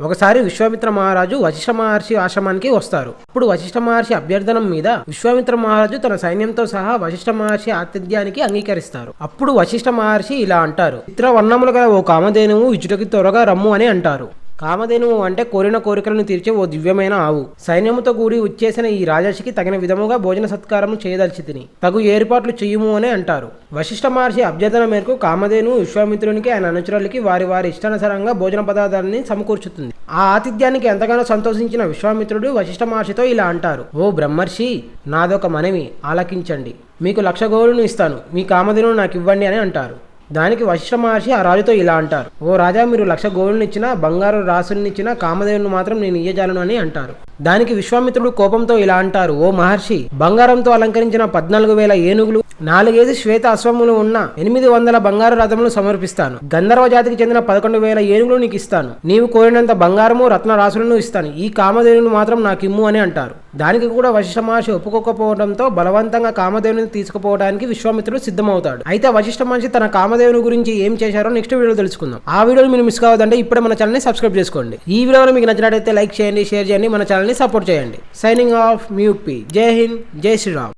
ఒకసారి విశ్వామిత్ర మహారాజు వశిష్ఠ మహర్షి ఆశ్రమానికి వస్తారు. అప్పుడు వశిష్ఠ మహర్షి అభ్యర్థనం మీద విశ్వామిత్ర మహారాజు తన సైన్యంతో సహా వశిష్ఠ మహర్షి ఆతిథ్యానికి అంగీకరిస్తారు. అప్పుడు వశిష్ఠ మహర్షి ఇలా అంటారు ఇతర వర్ణములు గల ఓ కామధేనువు ఇచ్చుటకి త్వరగా రమ్ము అని అంటారు. కామధేనువు అంటే కోరిన కోరికలను తీర్చే ఓ దివ్యమైన ఆవు. సైన్యముతో కూడి వచ్చేసిన ఈ రాజర్షికి తగిన విధముగా భోజన సత్కారం చేయదలిచి తిని తగు ఏర్పాట్లు చేయుము అని అంటారు. వశిష్ఠ మహర్షి అభ్యర్థన మేరకు కామధేను విశ్వామిత్రునికి ఆయన అనుచరులకి వారి వారి ఇష్టానుసారంగా భోజన పదార్థాలని సమకూర్చుతుంది. ఆ ఆతిథ్యానికి ఎంతగానో సంతోషించిన విశ్వామిత్రుడు వశిష్ఠ మహర్షితో ఇలా అంటారు. ఓ బ్రహ్మర్షి నాదొక మనవి ఆలకించండి. మీకు లక్ష గోరును ఇస్తాను. మీ కామధేను నాకు ఇవ్వండి అని అంటారు. దానికి వశిష్ఠ మహర్షి ఆ రాజుతో ఇలా అంటారు. ఓ రాజా మీరు లక్ష గోవులను బంగారు రాసులనిచ్చినా కామదేవుని మాత్రం నేను ఇయ్యజాలను అని అంటారు. దానికి విశ్వామిత్రుడు కోపంతో ఇలా అంటారు. ఓ మహర్షి బంగారంతో అలంకరించిన పద్నాలుగు వేల ఏనుగులు నాలుగైదు శ్వేత అశ్వములు ఉన్న ఎనిమిది వందల బంగారు రథములు సమర్పిస్తాను. గంధర్వ జాతికి చెందిన పదకొండు వేల ఏనుగులు నీకు ఇస్తాను. నీవు కోరినంత బంగారము రత్న రాసులను ఇస్తాను. ఈ కామదేవుని మాత్రం నాకు ఇమ్ము అని అంటారు. దానికి కూడా వశిష్ఠ మహర్షి ఒప్పుకోకపోవడంతో బలవంతంగా కామదేవుని తీసుకుపోవడానికి విశ్వామిత్రుడు సిద్ధమవుతాడు. అయితే వశిష్ఠ మహర్షి తన కామదేవుని గురించి ఏం చేశారో నెక్స్ట్ వీడియో తెలుసుకుందాం. ఆ వీడియోని మీరు మిస్ కావద్దంటే ఇప్పుడే మన ఛానల్ని సబ్స్క్రైబ్ చేసుకోండి. ఈ వీడియో మీకు నచ్చినట్లయితే లైక్ చేయండి షేర్ చేయండి మన ఛానల్ని సపోర్ట్ చేయండి. సైనింగ్ ఆఫ్ మ్యూపీ. జై హింద్ జై శ్రీరామ్.